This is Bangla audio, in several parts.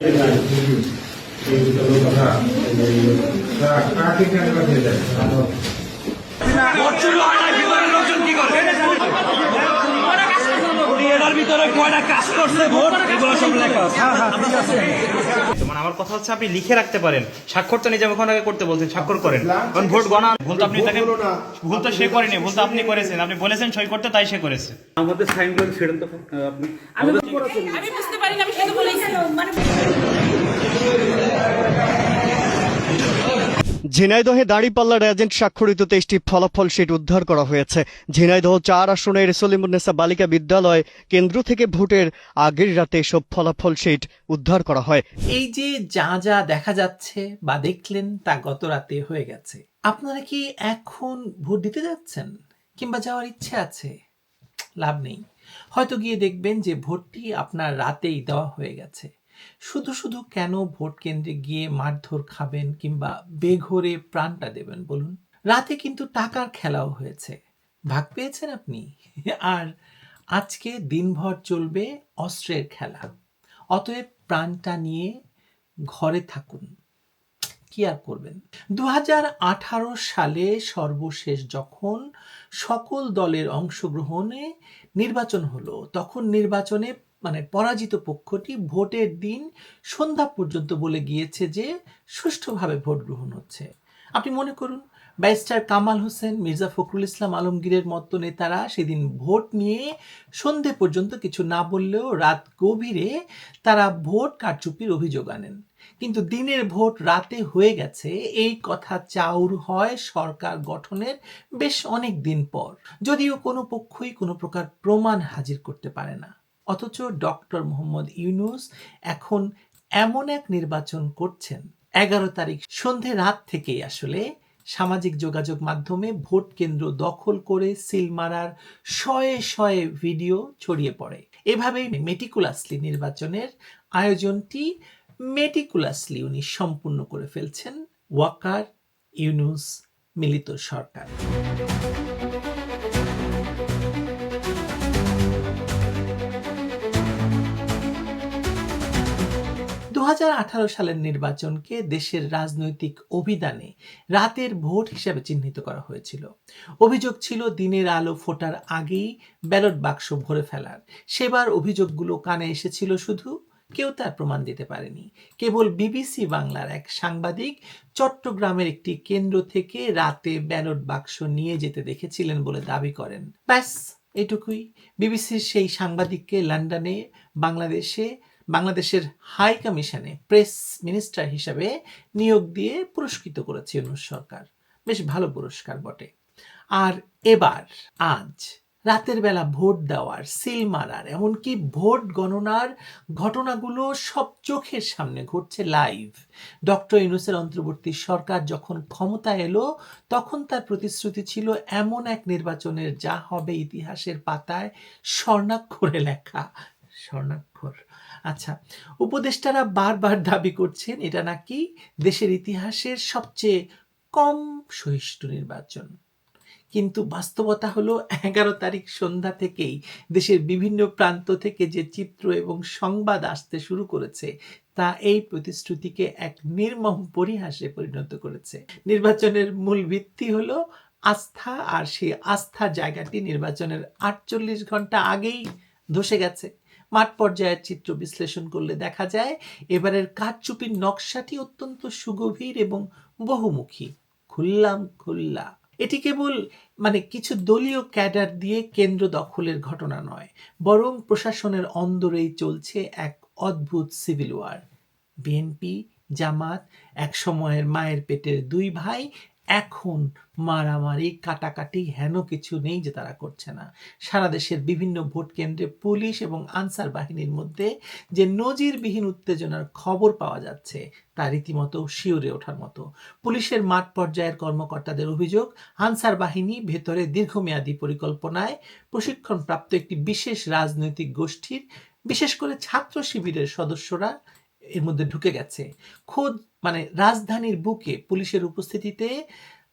এটার ভিতরে কয়টা কাজ করছে ভোট? এগুলো সব লেখা মানে আমার কথা হচ্ছে আপনি লিখে রাখতে পারেন। স্বাক্ষর তো নিজে ওখানে আগে করতে বলছেন স্বাক্ষর করেন। কারণ ভোট গণা ভুল তো আপনি তাকে ভুল তো সে করেনি ভুল তো আপনি করেছেন। আপনি বলেছেন সই করতে তাই সে করেছে। আমাদের সাইন করে ছেড়েন তো আপনি আমি বুঝতে পারি না আমি শুধু বলেছি। মানে ঝিনাইদহে দাঁড়িপাল্লার এজেন্ট স্বাক্ষরিত তেইশটি ফলাফল শিট উদ্ধার করা হয়েছে। ঝিনাইদহ চার আসনের সলিমুন্নেসা বালিকা বিদ্যালয় কেন্দ্র থেকে ভোটের আগের রাতে এসব ফলাফল শিট উদ্ধার করা হয়। এই যে যা যা দেখা যাচ্ছে বা দেখলেন তা গত রাতে হয়ে গেছে। আপনারা কি এখন ভোট দিতে যাচ্ছেন? কিংবা যাওয়ার ইচ্ছে আছে? লাভ নেই। হয়তো গিয়ে দেখবেন যে ভোটটি আপনার রাতেই দেওয়া হয়ে গেছে। শুধু শুধু কেন ভোট কেন্দ্রে গিয়ে মারধর খাবেন কিংবা বেঘরে প্রাণটা দেবেন বলুন? রাতে কিন্তু টাকার খেলাও হয়েছে। ভাগ পেয়েছেন আপনি? আর আজকে দিনভর চলবে অস্ত্রের খেলা। অতএব প্রাণটা নিয়ে ঘরে থাকুন। কি আর করবেন? দু হাজার আঠারো সালে সর্বশেষ যখন সকল দলের অংশগ্রহণে নির্বাচন হলো, তখন নির্বাচনে মানে পরাজিত পক্ষটি ভোটের দিন সন্ধ্যা পর্যন্ত বলে গিয়েছে যে সুষ্ঠুভাবে ভোট গ্রহণ হচ্ছে। আপনি মনে করুন, ব্যারিস্টার কামাল হোসেন, মির্জা ফখরুল ইসলাম আলমগীরের মতো নেতারা সেদিন ভোট নিয়ে সন্ধে পর্যন্ত কিছু না বললেও রাত গভীরে তারা ভোট কারচুপির অভিযোগ আনেন। কিন্তু দিনের ভোট রাতে হয়ে গেছে, এই কথা চাউর হয় সরকার গঠনের বেশ অনেক দিন পর। যদিও কোনো পক্ষই কোনো প্রকার প্রমাণ হাজির করতে পারে না। অথচ ডক্টর মোহাম্মদ ইউনুস এখন এমন এক নির্বাচন করছেন। এগারো তারিখ সন্ধে রাত থেকেই আসলে সামাজিক যোগাযোগ মাধ্যমে ভোট কেন্দ্র দখল করে সিল মারার শয়ে শয়ে ভিডিও ছড়িয়ে পড়ে। এভাবেই মেটিকুলাসলি নির্বাচনের আয়োজনটি মেটিকুলাসলি উনি সম্পূর্ণ করে ফেলছেন ওয়াকার ইউনুস মিলিত সরকার। সালের নির্বাচনকে দেশের রাজনৈতিক অভিধানে রাতের ভোট হিসেবে চিহ্নিত করা হয়েছিল। অভিযোগ ছিল, দিনের আলো ফোটার আগেই ব্যালট বাক্স ভরে ফেলার। সেবার অভিযোগগুলো কানে এসেছিল শুধু, কেউ তার প্রমাণ দিতে পারেনি। কেবল বিবিসি বাংলার এক সাংবাদিক চট্টগ্রামের একটি কেন্দ্র থেকে রাতে ব্যালট বাক্স নিয়ে যেতে দেখেছিলেন বলে দাবি করেন। ব্যাস, এটুকুই। বিবিসির সেই সাংবাদিককে লন্ডনে, বাংলাদেশে বাংলাদেশের হাই কমিশনে প্রেস মিনিস্টার হিসাবে নিয়োগ দিয়ে পুরস্কৃত করেছে ইউনুস সরকার। বেশ ভালো পুরস্কার বটে। আর এবার আজ রাতের বেলা ভোট দেওয়ার সিল মারার এমনকি ভোট গণনার ঘটনাগুলো সব চোখের সামনে ঘটছে লাইভ। ডক্টর ইউনুসের অন্তর্বর্তী সরকার যখন ক্ষমতা এলো, তখন তার প্রতিশ্রুতি ছিল এমন এক নির্বাচনের যা হবে ইতিহাসের পাতায় স্বর্ণাক্ষরে লেখা। স্বর্ণাক্ষর। আচ্ছা উপদেষ্টারা বারবার দাবি করছেন এটা নাকি দেশের ইতিহাসের সবচেয়ে কম সহিষ্ণু নির্বাচন। কিন্তু বাস্তবতা হলো এগারো তারিখ সন্ধ্যা থেকেই দেশের বিভিন্ন প্রান্ত থেকে যে চিত্র এবং সংবাদ আসতে শুরু করেছে, তা এই প্রতিশ্রুতিকে এক নির্মম পরিহাসে পরিণত করেছে। নির্বাচনের মূল ভিত্তি হলো আস্থা, আর সেই আস্থা জায়গাটি নির্বাচনের আটচল্লিশ ঘণ্টা আগেই ধসে গেছে। মাঠ পর্যায়ের চিত্র বিশ্লেষণ করলে দেখা যায়, এবারের কারচুপির নকশাটি অত্যন্ত সুগভীর এবং বহুমুখী। খুললাম খুল্লা। এটি কেবল মানে কিছু দলীয় ক্যাডার দিয়ে কেন্দ্র দখলের ঘটনা নয়, বরং প্রশাসনের অন্দরেই চলছে এক অদ্ভুত সিভিল ওয়ার। বিএনপি, জামাত, এক সময়ের মায়ের পেটের দুই ভাই এখন মারামারি, কাটাকাটি হেন কিছু নেই যে তারা করছে না। সারা দেশের বিভিন্ন ভোট কেন্দ্রে পুলিশ এবং আনসার বাহিনীর মধ্যে যে নজিরবিহীন উত্তেজনার খবর পাওয়া যাচ্ছে, তা রীতিমতো শিওরে ওঠার মতো। পুলিশের মাঠ পর্যায়ের কর্মকর্তাদের অভিযোগ, আনসার বাহিনী ভেতরে দীর্ঘমেয়াদী পরিকল্পনায় প্রশিক্ষণপ্রাপ্ত একটি বিশেষ রাজনৈতিক গোষ্ঠীর, বিশেষ করে ছাত্র শিবিরের সদস্যরা এর মধ্যে ঢুকে গেছে। খোদ মানে রাজধানীর বুকে পুলিশের উপস্থিতিতে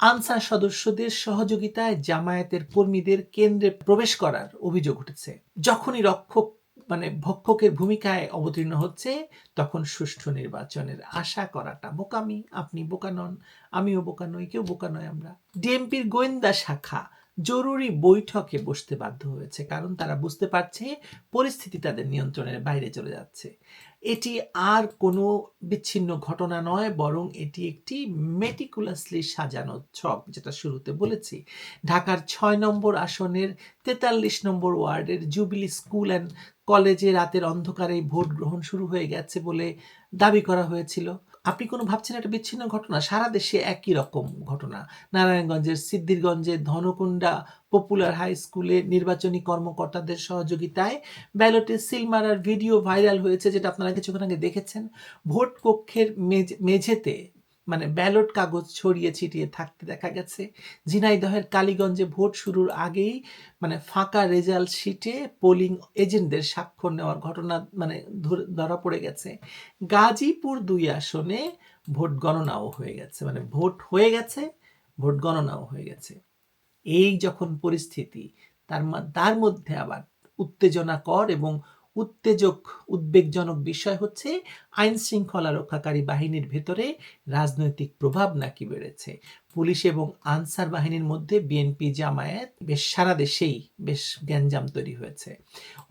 আনসার সদস্যদের সহযোগিতায় জামায়াতের কর্মীদের কেন্দ্রে প্রবেশ করার অভিযোগ উঠেছে। যখনই রক্ষক মানে ভক্ষকের ভূমিকায় অবতীর্ণ হচ্ছে, তখন সুষ্ঠু নির্বাচনের আশা করাটা বোকামি, আপনি বোকা নন, আমিও বোকা নই, কেউ বোকা নয় আমরা। ডিএমপির গোয়েন্দা শাখা জরুরি বৈঠকে বসতে বাধ্য হয়েছে, কারণ তারা বুঝতে পারছে পরিস্থিতি তাদের নিয়ন্ত্রণের বাইরে চলে যাচ্ছে। এটি আর কোনো বিচ্ছিন্ন ঘটনা নয়, বরং এটি একটি মেটিকুলাসলি সাজানো ছক, যেটা শুরুতে বলেছি। ঢাকার ছয় নম্বর আসনের তেতাল্লিশ নম্বর ওয়ার্ডের জুবিলি স্কুল অ্যান্ড কলেজে রাতের অন্ধকারে ভোট গ্রহণ শুরু হয়ে গেছে বলে দাবি করা হয়েছিল। আপনি কোনো ভাবছেন একটা বিচ্ছিন্ন ঘটনা? সারা দেশে একই রকম ঘটনা। নারায়ণগঞ্জের সিদ্ধিরগঞ্জের ধনকুণ্ডা পপুলার হাই স্কুলে নির্বাচনী কর্মকর্তাদের সহযোগিতায় ব্যালটে সিল মারার ভিডিও ভাইরাল হয়েছে, যেটা আপনারা কিছুক্ষণ আগে দেখেছেন। ভোট কক্ষের মেঝ- মেঝেতে মানে ব্যালট কাগজ ছড়িয়ে ছিটিয়ে থাকতে দেখা গেছে। ঝিনাইদহের কালীগঞ্জে ভোট শুরুর আগেই মানে ফাঁকা রেজাল্ট শিটে পোলিং এজেন্টদের স্বাক্ষর নেওয়ার ঘটনা মানে ধরে- পড়ে গেছে। গাজীপুর দুই আসনে ভোট গণনাও হয়ে গেছে। মানে ভোট হয়ে গেছে, ভোট গণনাও হয়ে গেছে। এই যখন পরিস্থিতি, তার তার মধ্যে আবার উত্তেজনাকর এবং উত্তেজক উদ্বেগজনক বিষয় হচ্ছে আইন শৃঙ্খলা রক্ষাকারী বাহিনীর ভেতরে রাজনৈতিক প্রভাব নাকি বেড়েছে। পুলিশ এবং আনসার বাহিনীর মধ্যে বিএনপি জামায়াত বেশ সারা দেশেই বেশ গ্যাঞ্জাম তৈরি হয়েছে।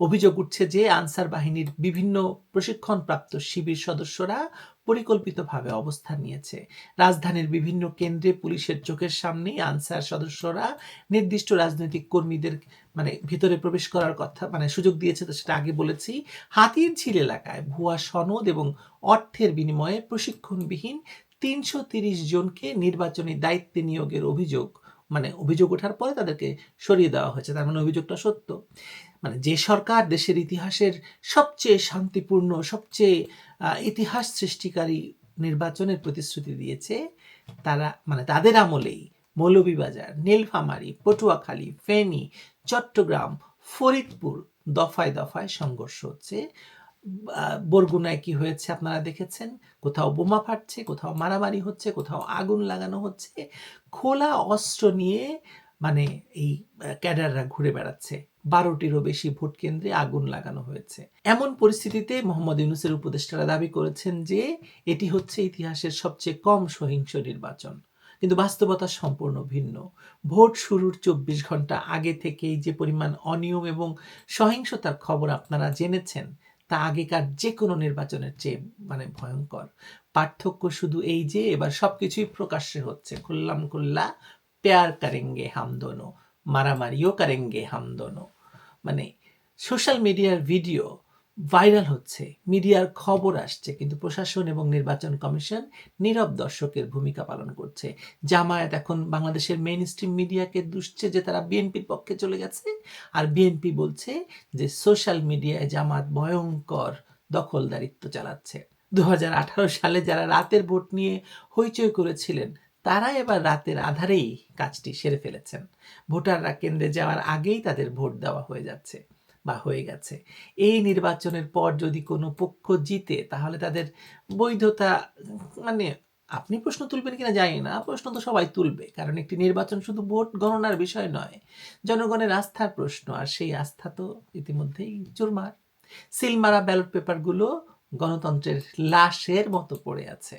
অভিযোগ উঠছে যে আনসার বাহিনীর বিভিন্ন প্রশিক্ষণপ্রাপ্ত শিবির সদস্যরা পরিকল্পিতভাবে অবস্থান নিয়েছে। রাজধানীর বিভিন্ন কেন্দ্রে পুলিশের চোখের সামনেই আনসার সদস্যরা নির্দিষ্ট রাজনৈতিক কর্মীদের মানে ভিতরে প্রবেশ করার কথা মানে সুযোগ দিয়েছে তো সেটা আগে বলেছি। হাতির ঝিল এলাকায় ভুয়া সনদ এবং অর্থের বিনিময়ে প্রশিক্ষণবিহীন তিনশো জনকে নির্বাচনী দায়িত্বে নিয়োগের অভিযোগ মানে অভিযোগ ওঠার পরে তাদেরকে সরিয়ে দেওয়া হয়েছে। তার মানে অভিযোগটা সত্য। মানে যে সরকার দেশের ইতিহাসের সবচেয়ে শান্তিপূর্ণ, সবচেয়ে ইতিহাস সৃষ্টিকারী নির্বাচনের প্রতিশ্রুতি দিয়েছে, তারা মানে তাদের আমলেই মৌলভীবাজার, নীলফামারী, পটুয়াখালী, ফেনী, চট্টগ্রাম, ফরিদপুর দফায় দফায় সংঘর্ষ হচ্ছে। বরগুনায় কি হয়েছে আপনারা দেখেছেন? কোথাও বোমা ফাটছে, কোথাও মারামারি হচ্ছে, কোথাও আগুন লাগানো হচ্ছে। খোলা অস্ত্র নিয়ে মানে এই ক্যাডাররা ঘুরে বেড়াচ্ছে। বারোটিরও বেশি ভোট কেন্দ্রে আগুন লাগানো হয়েছে। এমন পরিস্থিতিতে মোহাম্মদ ইউনুসের উপদেষ্টারা দাবি করেছেন যে এটি হচ্ছে ইতিহাসের সবচেয়ে কম সহিংস নির্বাচন। কিন্তু বাস্তবতা সম্পূর্ণ ভিন্ন। ভোট শুরুর চব্বিশ ঘণ্টা আগে থেকেই যে পরিমাণ অনিয়ম এবং সহিংসতার খবর আপনারা জেনেছেন তা আগেকার যে কোনো নির্বাচনের চেয়ে মানে ভয়ঙ্কর। পার্থক্য শুধু এই যে, এবার সব কিছুই প্রকাশ্যে হচ্ছে। খুল্লাম খুল্লা, প্যার কারেঙ্গে হামদোনো মারামারিও কারেঙ্গে হামদোনো মানে সোশ্যাল মিডিয়ার ভিডিও ভাইরাল হচ্ছে। মিডিয়ার খবর আসছে কিন্তু প্রশাসন এবং নির্বাচন কমিশন নীরব দর্শকের ভূমিকা পালন করছে। জামায়াত এখন বাংলাদেশের মেইন স্ট্রিম মিডিয়াকে দুষছে যে তারা বিএনপির পক্ষে চলে গেছে। আর বিএনপি বলছে যে সোশ্যাল মিডিয়ায় জামাত ভয়ঙ্কর দখলদারিত্ব চালাচ্ছে। দু হাজার আঠারো সালে যারা রাতের ভোট নিয়ে হইচই করেছিলেন তারা এবার রাতের আধারেই কাজটি সেরে ফেলেছেন। ভোটাররা কেন্দ্রে যাওয়ার আগেই তাদের ভোট দেওয়া হয়ে যাচ্ছে। বা হয়ে গেছে। এই নির্বাচনের পর যদি কোনো পক্ষ জিতে, তাহলে তাদের বৈধতা মানে আপনি প্রশ্ন তুলবেন কিনা জানি না, প্রশ্ন তো সবাই তুলবে। কারণ একটি নির্বাচন শুধু ভোট গণনার বিষয় নয়, জনগণের আস্থার প্রশ্ন। আর সেই আস্থা তো ইতিমধ্যেই চুরমার। সিলমারা ব্যালট পেপারগুলো গণতন্ত্রের লাশের মতো পড়ে আছে।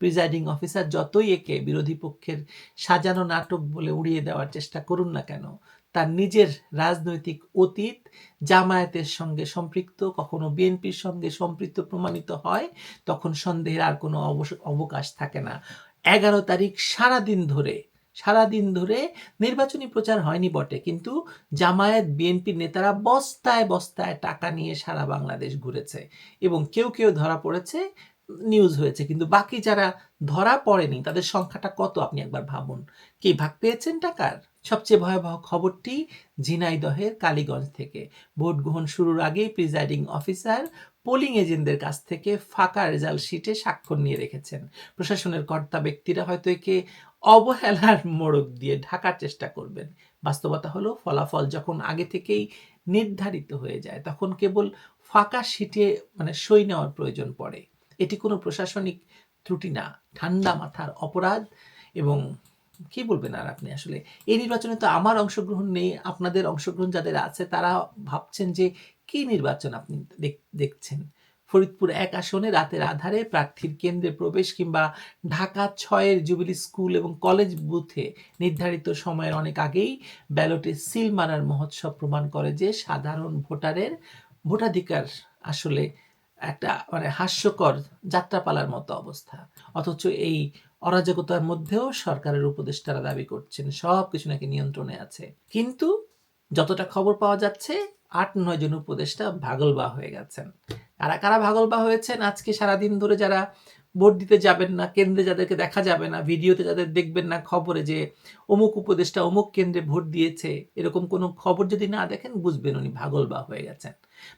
প্রিজাইডিং অফিসার যতই একে বিরোধী পক্ষের সাজানো নাটক বলে উড়িয়ে দেওয়ার চেষ্টা করুন না কেন তার নিজের রাজনৈতিক অতীত জামায়াতের সঙ্গে সম্পৃক্ত, কখনো বিএনপির সঙ্গে সম্পৃক্ত প্রমাণিত হয়, তখন সন্দেহের আর কোনো অবকাশ থাকে না। এগারো তারিখ সারা দিন ধরে সারা দিন ধরে নির্বাচনী প্রচার হয়নি বটে, কিন্তু জামায়াত বিএনপির নেতারা বস্তায় বস্তায় টাকা নিয়ে সারা বাংলাদেশ ঘুরেছে এবং কেউ কেউ ধরা পড়েছে নিউজ হয়েছে, কিন্তু বাকি যারা ধরা পড়েনি, তাদের সংখ্যাটা কত আপনি একবার ভাবুন? কি ভাগ পেয়েছেন টাকার? সবচেয়ে ভয়াবহ খবরটি ঝিনাইদহের কালীগঞ্জ থেকে। ভোট গ্রহণ শুরুর আগেই প্রিজাইডিং অফিসার পোলিং এজেন্টদের কাছ থেকে ফাঁকা রেজাল্ট শিটে স্বাক্ষর নিয়ে রেখেছেন। প্রশাসনের কর্তা ব্যক্তিরা হয়তো একে অবহেলার মোড়ক দিয়ে ঢাকার চেষ্টা করবেন। বাস্তবতা হলো, ফলাফল যখন আগে থেকেই নির্ধারিত হয়ে যায়, তখন কেবল ফাঁকা শিটে মানে সই নেওয়ার প্রয়োজন পড়ে। এটি কোনো প্রশাসনিক ত্রুটি না। ঠান্ডা মাথার অপরাধ এবং কি বলবেন আর আপনি আসলে? এই নির্বাচনে তো আমার অংশগ্রহণ নেই, আপনাদের অংশগ্রহণ যাদের আছে তারা ভাবছেন যে কি নির্বাচন আপনি দেখ- দেখছেন? ফরিদপুর এক আসনে রাতের আধারে প্রার্থীর কেন্দ্রে প্রবেশ কিংবা ঢাকা ছয়ের জুবিলি স্কুল এবং কলেজ বুথে নির্ধারিত সময়ের অনেক আগেই ব্যালটে সিল মারার মহোৎসব প্রমাণ করে যে সাধারণ ভোটারের ভোটাধিকার আসলে একটা মানে হাস্যকর যাত্রাপালার মতো অবস্থা। অথচ এই অরাজকতার মধ্যেও সরকারের উপদেষ্টারা দাবি করছেন, সব কিছু নাকি নিয়ন্ত্রণে আছে। কিন্তু যতটা খবর পাওয়া যাচ্ছে, আট নয় জন উপদেষ্টা ভাগলবা হয়ে গেছেন। কারা কারা ভাগলবা হয়েছেন? আজকে সারাদিন ধরে যারা ভোট দিতে যাবেন না, কেন্দ্রে যাদেরকে দেখা যাবে না, ভিডিওতে যাদের দেখবেন না খবরে যে অমুক উপদেষ্টা অমুক কেন্দ্রে ভোট দিয়েছে, এরকম কোনো খবর যদি না দেখেন, বুঝবেন উনি ভাগলবা হয়ে গেছেন।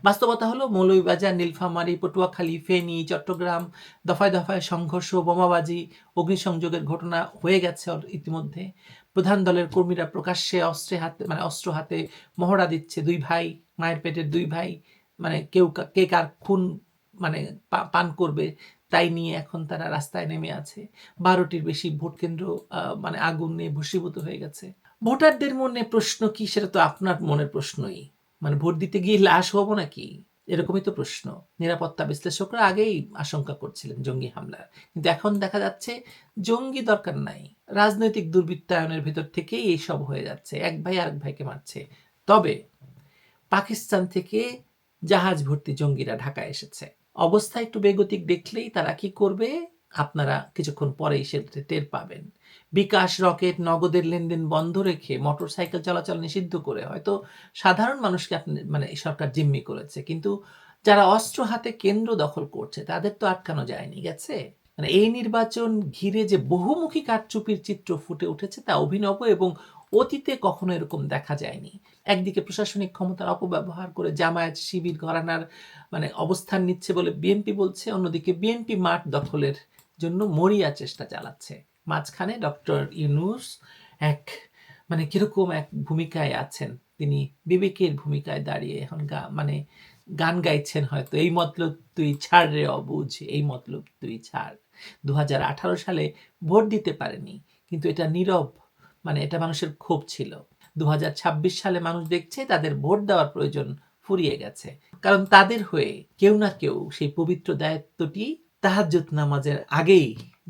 বাস্তবতা হলো মৌলভীবাজার, নীলফামারী, পটুয়াখালী, ফেনী, চট্টগ্রাম, দফায় দফায় সংঘর্ষ, বোমাবাজি, অগ্নিসংযোগের ঘটনা হয়ে গেছে ইতিমধ্যে। প্রধান দলের কর্মীরা প্রকাশ্যে অস্ত্রে হাতে মানে অস্ত্র হাতে মহড়া দিচ্ছে দুই ভাই, মায়ের পেটের দুই ভাই মানে কেউ কা- কার খুন মানে পান করবে তাই নিয়ে এখন তারা রাস্তায় নেমে আছে। বারোটির বেশি ভোট কেন্দ্র মানে আগুন নিয়ে ভূষীভূত হয়ে গেছে। ভোটারদের মনে প্রশ্ন কি সেটা তো আপনার মনের প্রশ্নই। মানে ভোট দিতে গিয়ে লাশ হব নাকি? এরকমই তো প্রশ্ন। নিরাপত্তা বিশ্লেষকরা আগেই আশঙ্কা করছিলেন জঙ্গি হামলার। কিন্তু এখন দেখা যাচ্ছে জঙ্গি দরকার নাই। রাজনৈতিক দুর্বৃত্তায়নের ভেতর থেকেই এইসব হয়ে যাচ্ছে। এক ভাই আরেক ভাইকে মারছে। তবে পাকিস্তান থেকে জাহাজ ভর্তি জঙ্গিরা ঢাকায় এসেছে। অবস্থা একটু বেগতিক দেখলেই তারা কি করবে? আপনারা কিছুক্ষণ পরেই সেটা টের পাবেন। বিকাশ রকেট নগদের লেনদেন বন্ধ রেখে মোটরসাইকেল চলাচল নিষিদ্ধ করে হয়তো সাধারণ মানুষকে আপনি মানে সরকার জিম্মি করেছে। কিন্তু যারা অস্ত্র হাতে কেন্দ্র দখল করছে, তাদের তো আটকানো যায়নি, গেছে? মানে এই নির্বাচন ঘিরে যে বহুমুখী কারচুপির চিত্র ফুটে উঠেছে তা অভিনব এবং অতীতে কখনো এরকম দেখা যায়নি। একদিকে প্রশাসনিক ক্ষমতার অপব্যবহার করে জামায়াত শিবির ঘরানার মানে অবস্থান নিচ্ছে বলে বিএনপি বলছে, অন্যদিকে বিএনপি মাঠ দখলের জন্য মরিয়া চেষ্টা চালাচ্ছে। মাঝখানে ডক্টর ইউনুস এক মানে কীরকম এক ভূমিকায় আছেন? তিনি বিবেকের ভূমিকায় দাঁড়িয়ে এখন গা মানে গান গাইছেন হয়তো। এই মতলব তুই ছাড় রে অবুঝ, এই মতলব তুই ছাড়। দু হাজার আঠারো সালে ভোট দিতে পারেনি, কিন্তু এটা নীরব মানে এটা মানুষের ক্ষোভ ছিল। দু হাজার ছাব্বিশ সালে মানুষ দেখছে তাদের ভোট দেওয়ার প্রয়োজন ফুরিয়ে গেছে। কারণ তাদের হয়ে কেউ না কেউ সেই পবিত্র দায়িত্বটি তাহাজ্জুদ নামাজের আগেই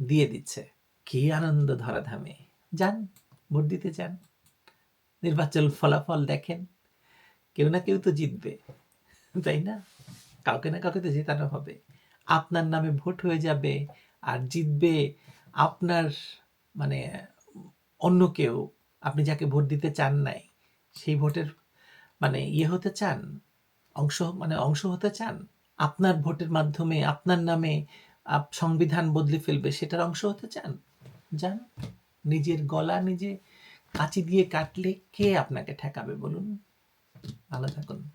দিয়ে দিচ্ছে। কি আনন্দ ধরাধামে? যান, ভোট দিতে যান নির্বাচন ফলাফল দেখেন। কেউ না কেউ তো জিতবে, তাই না? কাউকে না কাউকে তো জেতানো হবে। আপনার নামে ভোট হয়ে যাবে আর জিতবে আপনার মানে অন্য কেউ। আপনি যাকে ভোট দিতে চান নাই, সেই ভোটের মানে ইয়ে হতে চান, অংশ মানে অংশ হতে চান। আপনার ভোটের মাধ্যমে, আপনার নামে সংবিধান বদলে ফেলবে, সেটার অংশ হতে চান। যান। নিজের গলা নিজে কাঁচি দিয়ে কাটলে কে আপনাকে ঠেকাবে বলুন? ভালো থাকুন।